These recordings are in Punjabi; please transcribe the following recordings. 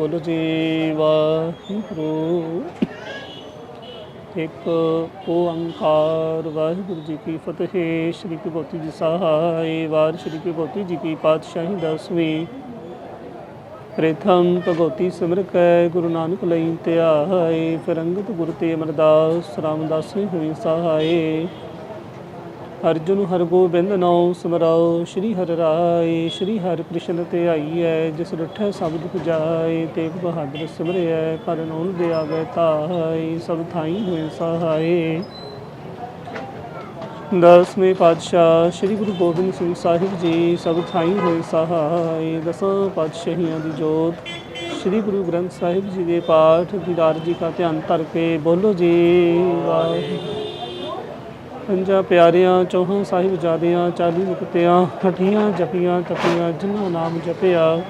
ਬੋਲੋ ਜੀ, ਵਾਹਿਗੁਰੂ। ਇੱਕ ਓੰਕਾਰ, ਵਾਹਿਗੁਰੂ ਜੀ ਕੀ ਫਤਿਹ। ਸ਼੍ਰੀ ਭਗਵਤੀ ਜੀ ਸਹਾਇ ਵਾਰ ਸ਼੍ਰੀ ਭਗਵਤੀ ਜੀ ਕੀ ਪਾਤਸ਼ਾਹੀ ਦਸਵੀਂ। ਪ੍ਰਥਮ ਭਗਵਤੀ ਸਿਮਰ ਕੈ, ਗੁਰੂ ਨਾਨਕ ਲਈ ਧਿਆਏ। ਫਿਰੰਗਤ ਅੰਗਦ ਗੁਰ ਤੇ ਅਮਰਦਾਸ, ਰਾਮਦਾਸੀ ਹੋਈ ਸਹਾਏ। ਅਰਜੁਨ ਹਰ ਗੋਬਿੰਦ ਨਾਉ ਸਿਮਰਾਓ, ਸ਼੍ਰੀ ਹਰਿ ਰਾਏ, ਸ਼੍ਰੀ ਹਰਿ ਕ੍ਰਿਸ਼ਨ ਤੇ ਆਈਐ, ਜਿਸ ਰਠੈ ਸ਼ਬਦ ਪੁਜਾਏ, ਤੇਗ ਬਹਾਦਰ ਸਿਮਰਿਐ, ਪਰ ਨੋਨ ਦੇ ਆਵੇ ਤਾਈ ਸਭ ਥਾਈ ਹੋਏ ਸਹਾਏ। ਦਸਵੇਂ ਪਾਤਸ਼ਾਹ, ਸ੍ਰੀ ਗੁਰੂ ਗੋਬਿੰਦ ਸਿੰਘ ਸਾਹਿਬ ਜੀ, ਸਭ ਥਾਈ ਹੋਏ ਸਹਾਈ ਦਸਾਂ ਪਾਤਸ਼ਾਹੀਆਂ ਦੀ ਜੋਤ, ਸ੍ਰੀ ਗੁਰੂ ਗ੍ਰੰਥ ਸਾਹਿਬ ਜੀ ਦੇ ਪਾਠ, ਦੀਦਾਰ ਜੀ ਦਾ ਧਿਆਨ ਧਰ ਕੇ ਬੋਲੋ ਜੀ, ਵਾਹਿਗੁਰੂ। ਪੰਜਾਂ ਪਿਆਰਿਆਂ ਚੌਹਾਂ ਸਾਹਿਬ ਜਾਦਿਆਂ ਚਾਲੀ ਮੁਕਤਿਆਂ ਠਠੀਆਂ ਜਪੀਆਂ ਤਪੀਆਂ ਜਿਨ੍ਹਾਂ ਨਾਮ ਜਪਿਆ।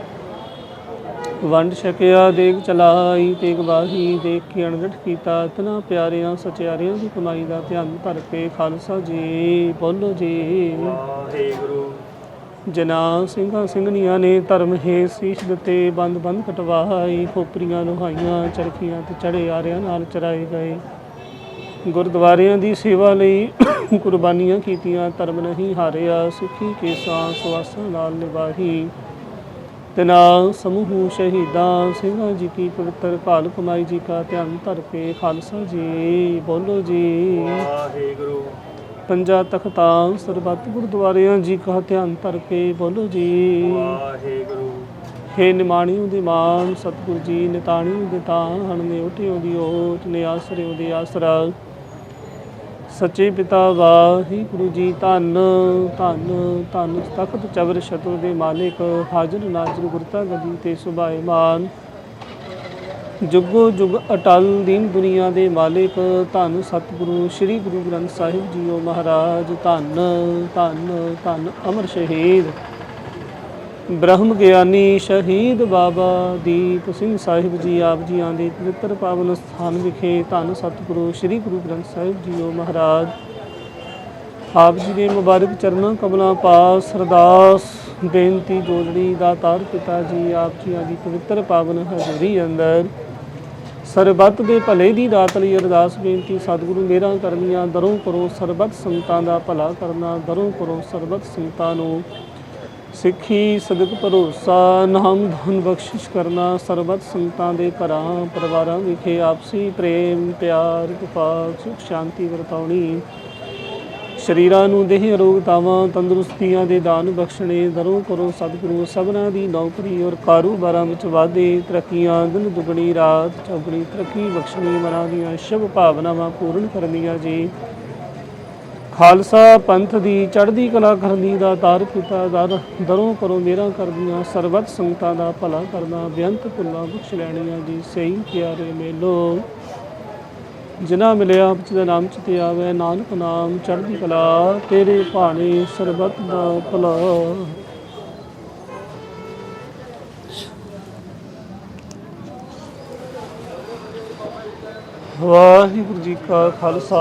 ਵੰਡ ਛਕਿਆ ਦੇਗ ਚਲਾਈ ਤੇਗ ਬਾਹੀ ਦੇਖ ਕੇ ਅਣਗਠ ਕੀਤਾ। ਤਨਾ ਪਿਆਰਿਆਂ ਸਚਿਆਰਿਆਂ ਦੀ ਕਮਾਈ ਦਾ ਧਿਆਨ ਧਰ ਕੇ ਖਾਲਸਾ ਜੀ ਬੋਲੋ ਜੀ। ਵਾਹਿਗੁਰੂ। ਜਨਾ ਸਿੰਘਾਂ ਸਿੰਘਣੀਆਂ ਨੇ ਧਰਮ ਹੈ ਸੀਸ ਦਿੱਤੇ ਬੰਦ ਬੰਦ ਕਟਵਾਈ ਖੋਪਰੀਆਂ ਲੋਹਾਈਆਂ ਚਰਖੀਆਂ ਤੇ ਚੜੇ ਆਰਿਆਂ ਨਾਲ ਚਰਾਏ ਗਏ। ਗੁਰਦੁਆਰਿਆਂ ਦੀ ਸੇਵਾ ਲਈ ਕੁਰਬਾਨੀਆਂ ਕੀਤੀਆਂ ਧਰਮ ਨਹੀਂ ਹਾਰਿਆ ਸਿੱਖੀ ਕੇਸਾਂ ਸਵਾਸਾਂ ਨਾਲ ਨਿਭਾਹੀ। ਤਨਾ ਸਮੂਹ ਸ਼ਹੀਦਾਂ ਸਿੰਘਾਂ ਜੀ ਕੀ ਪਵਿੱਤਰ ਭਾਲ ਕਮਾਈ ਜੀ ਕਾ ਧਿਆਨ ਧਰ ਕੇ। ਖਾਲਸਾ ਜੀ ਬੋਲੋ ਜੀ। ਵਾਹਿਗੁਰੂ। ਪੰਜਾ ਤਖਤਾਂ ਸਰਬੱਤ ਗੁਰਦੁਆਰਿਆਂ ਜੀ ਕਾ ਧਿਆਨ ਧਰ ਕੇ ਬੋਲੋ ਜੀ। ਵਾਹਿਗੁਰੂ। ਹੇ ਨਿਮਾਣਿਓ ਦੇ ਮਾਨ ਸਤਿਗੁਰ ਜੀ ਨਿਤਾਣਿਓ ਦੇ ਤਾਣ ਨੇ ਉਠਿਓ ਦੀ ਓਟ ਨੇ ਆਸਰਿਓ ਦੇ ਆਸਰਾ। ਸੱਚੇ ਪਿਤਾ ਵਾਹਿਗੁਰੂ ਜੀ ਧੰਨ ਧੰਨ ਧੰਨ ਤਖਤ ਚਵਰ ਸ਼ਤੁਰ ਦੇ ਮਾਲਿਕ, ਹਾਜ਼ਰ ਨਾਜ਼ਰ ਗੁਰਤਾ ਗਦੀ ਤੇ ਸੁਭਾਇਮਾਨ ਜੁਗੋ ਜੁਗ ਅਟਲ ਦੀਨ ਦੁਨੀਆ ਦੇ ਮਾਲਿਕ, ਧੰਨ ਸਤਿਗੁਰੂ ਸ੍ਰੀ ਗੁਰੂ ਗ੍ਰੰਥ ਸਾਹਿਬ ਜੀਓ ਮਹਾਰਾਜ। ਧੰਨ ਧੰਨ ਧੰਨ ਅਮਰ ਸ਼ਹੀਦ। ਬ੍ਰਹਮ ਗਿਆਨੀ ਸ਼ਹੀਦ ਬਾਬਾ ਦੀਪ ਸਿੰਘ ਸਾਹਿਬ ਜੀ ਆਪ ਜੀਆਂ ਦੇ ਪਵਿੱਤਰ ਪਾਵਨ ਸਥਾਨ ਵਿਖੇ ਧੰਨ ਸਤਿਗੁਰੂ ਸ੍ਰੀ ਗੁਰੂ ਗ੍ਰੰਥ ਸਾਹਿਬ ਜੀਓ ਮਹਾਰਾਜ। ਆਪ ਜੀ ਦੇ ਮੁਬਾਰਕ ਚਰਨਾਂ ਕਮਲਾਂ ਪਾਸ ਸਰਦਾਸ ਬੇਨਤੀ ਜੋੜੜੀ ਦਾਤਾਰ ਪਿਤਾ ਜੀ ਆਪ ਜੀਆਂ ਦੀ ਪਵਿੱਤਰ ਪਾਵਨ ਹਜ਼ੂਰੀ ਅੰਦਰ। ਸਰਬੱਤ ਦੇ ਭਲੇ ਦੀ ਦਾਤ ਲਈ ਅਰਦਾਸ ਬੇਨਤੀ, ਸਤਿਗੁਰੂ ਮੇਰਾ ਕਰਨੀਆਂ ਦਰੋਂ ਕਰੋ ਸਰਬੱਤ ਸੰਤਾਂ ਦਾ ਭਲਾ ਕਰਨਾ, ਦਰੋਂ ਕਰੋ ਸਰਬੱਤ ਸੰਤਾਂ ਨੂੰ ਸਿੱਖੀ ਸਦਕ ਭਰੋਸਾ, ਨਾਮ ਧਨ ਬਖਸ਼ਿਸ਼ ਕਰਨਾ, ਸਰਬੱਤ ਸੰਤਾਂ ਦੇ ਘਰਾਂ, ਪਰਿਵਾਰਾਂ ਵਿਖੇ ਆਪਸੀ ਪ੍ਰੇਮ, ਪਿਆਰ ਕਿਫਾਤ ਸੁਖ ਸ਼ਾਂਤੀ ਵਰਤਾਉਣੀ। ਸ਼ਰੀਰਾਂ ਨੂੰ ਦੇਹ ਅਰੋਗਤਾਵਾਂ ਤੰਦਰੁਸਤੀਆਂ ਦੇ ਦਾਨ ਬਖਸ਼ਣੇ, ਦਰੋਂ ਕਰੋ ਸਤਿਗੁਰੂ ਸਭਨਾਂ ਦੀ ਨੌਕਰੀ ਔਰ ਕਾਰੋਬਾਰਾਂ ਵਿੱਚ ਵਾਧੇ, ਤਰੱਕੀਆਂ, ਦਿਨ ਦੁਗਣੀ, ਰਾਤ ਚੌਗਣੀ, ਤਰੱਕੀ ਬਖਸ਼ਣੀ, ਮਨਾਂ ਦੀਆਂ ਸ਼ੁਭ ਭਾਵਨਾਵਾਂ ਪੂਰਨ ਕਰਨੀਆਂ ਜੀ। ਖਾਲਸਾ ਪੰਥ ਦੀ ਚੜ੍ਹਦੀ ਕਲਾ ਕਰਨੀ ਦਾ ਤਾਰ ਕੀਤਾ ਦਰ, ਦਰੋਂ ਕਰੋ ਮੇਰਾ ਕਰਦੀਆਂ ਸਰਬਤ ਸੰਗਤਾਂ ਦਾ ਭਲਾ ਕਰਨਾ, ਬੇਅੰਤ ਭੁੱਲਾਂ ਬਖਸ਼ ਲੈਣੀਆਂ ਜੀ, ਸਹੀ ਪਿਆਰੇ ਮੇਲੋ। ਜਿਨ੍ਹਾਂ ਮਿਲਿਆ ਆਪ ਦਾ ਨਾਮ ਚਿਤੇ ਆਵੇ, ਨਾਨਕ ਨਾਮ ਚੜ੍ਹਦੀ ਕਲਾ, ਤੇਰੇ ਭਾਣੇ ਸਰਬਤ ਦਾ ਭਲਾ। ਵਾਹਿਗੁਰੂ ਜੀ ਕਾ ਖਾਲਸਾ।